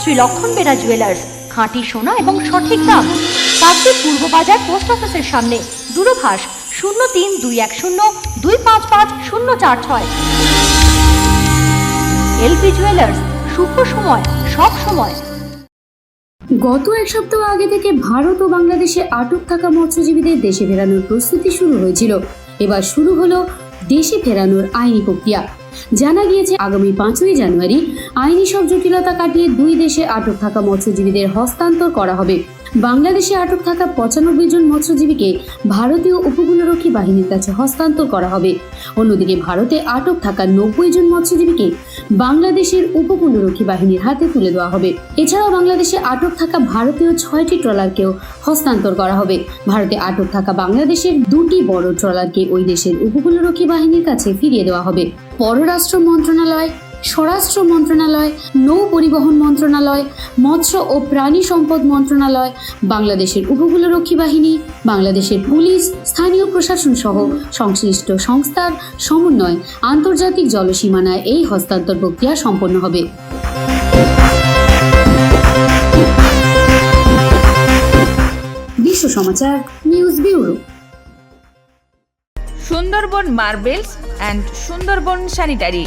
শ্রী লক্ষণ বেরা জুয়েলার্স খাঁটি সোনা এবং সঠিক দাম। কাকদ্বীপ পূর্ব বাজার পোস্ট অফিসের সামনে, দূরভাষ শূন্য তিন দুই এক শূন্য দুই পাঁচ পাঁচ শূন্য চার ছয়। এলপি জুয়েলার্স শুভ সময়, সব সময়। গত এক সপ্তাহ আগে থেকে ভারত ও বাংলাদেশে আটক থাকা মৎস্যজীবীদের দেশে ফেরানোর প্রস্তুতি শুরু হয়েছিল। এবার শুরু হলো দেশে ফেরানোর আইনি প্রক্রিয়া। জানা গিয়েছে, আগামী পাঁচই জানুয়ারি আইনি সব জটিলতা কাটিয়ে দুই দেশে আটক থাকা মৎস্যজীবীদের হস্তান্তর করা হবে। বাংলাদেশে আটক থাকা পঁচানব্বই জন মৎস্যজীবীকে ভারতীয় উপকূলরক্ষী বাহিনীর কাছে হস্তান্তর করা হবে। অন্যদিকে ভারতে আটক থাকা নব্বই জন মৎস্যজীবীকে বাংলাদেশের উপকূলরক্ষী বাহিনীর হাতে তুলে দেওয়া হবে। এছাড়াও বাংলাদেশে আটক থাকা ভারতীয় ছয়টি ট্রলারকেও হস্তান্তর করা হবে। ভারতে আটক থাকা বাংলাদেশের দুটি বড় ট্রলারকে ওই দেশের উপকূলরক্ষী বাহিনীর কাছে ফিরিয়ে দেওয়া হবে। পররাষ্ট্র মন্ত্রণালয় স্বরাষ্ট্র মন্ত্রণালয়, নৌ পরিবহন মন্ত্রণালয়, মৎস্য ও প্রাণী সম্পদ মন্ত্রণালয়, বাংলাদেশের উপকূলরক্ষী বাহিনী, বাংলাদেশের পুলিশ, স্থানীয় প্রশাসন সহ সংশ্লিষ্ট সংস্থার সমন্বয় আন্তর্জাতিক জলসীমানায় এই হস্তান্তর প্রক্রিয়া সম্পন্ন হবে। বিশ্ব সমাচার, news bureau. Sundarban marbles and Sundarban sanitary.